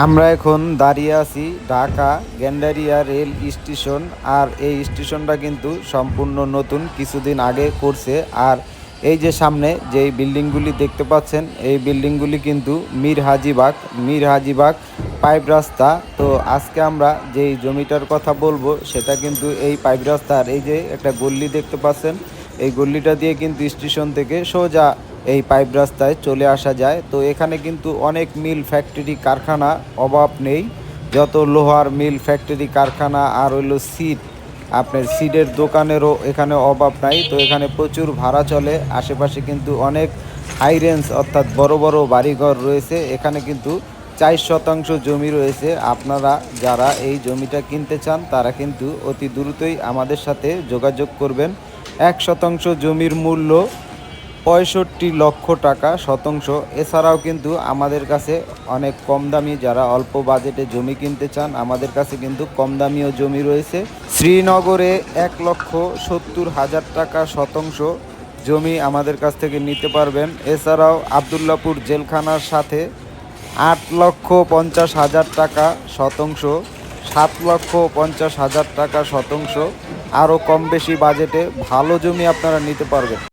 আমরা এখন দাঁড়িয়ে আছি ঢাকা গ্যান্ডারিয়া রেল স্টেশন আর এই স্টেশনটা কিন্তু সম্পূর্ণ নতুন, কিছুদিন আগে করছে। আর এই যে সামনে যেই বিল্ডিংগুলি দেখতে পাচ্ছেন, এই বিল্ডিংগুলি কিন্তু মীর হাজিবাগ মীর হাজিবাগ পাইপ রাস্তা। তো আজকে আমরা যেই জমিটার কথা বলব, সেটা কিন্তু এই পাইপ রাস্তার, এই যে একটা গল্লি দেখতে পাচ্ছেন, এই গল্লিটা দিয়ে কিন্তু স্টেশন থেকে সোজা এই পাইপ রাস্তায় চলে আসা যায়। তো এখানে কিন্তু অনেক মিল ফ্যাক্টরি কারখানা অভাব নেই। যত লোহার মিল ফ্যাক্টরি কারখানা আর হইল সিট, আপনার সিডের দোকানেরও এখানে অভাব নাই। তো এখানে প্রচুর ভাড়া চলে। আশেপাশে কিন্তু অনেক হাই রেঞ্জ অর্থাৎ বড় বড় বাড়িঘর রয়েছে। এখানে কিন্তু চার শতাংশ জমি রয়েছে। আপনারা যারা এই জমিটা কিনতে চান, তারা কিন্তু অতি দ্রুতই আমাদের সাথে যোগাযোগ করবেন। এক শতাংশ জমির মূল্য পঁয়ষট্টি লক্ষ টাকা শতাংশ। এছাড়াও কিন্তু আমাদের কাছে অনেক কম দামি, যারা অল্প বাজেটে জমি কিনতে চান, আমাদের কাছে কিন্তু কম দামিও জমি রয়েছে। শ্রীনগরে এক লক্ষ সত্তর হাজার টাকা শতাংশ জমি আমাদের কাছ থেকে নিতে পারবেন। এছাড়াও আবদুল্লাপুর জেলখানার সাথে আট লক্ষ পঞ্চাশ হাজার টাকা শতাংশ, সাত লক্ষ পঞ্চাশ হাজার টাকা শতাংশ। আরও কম বেশি বাজেটে ভালো জমি আপনারা নিতে পারবেন।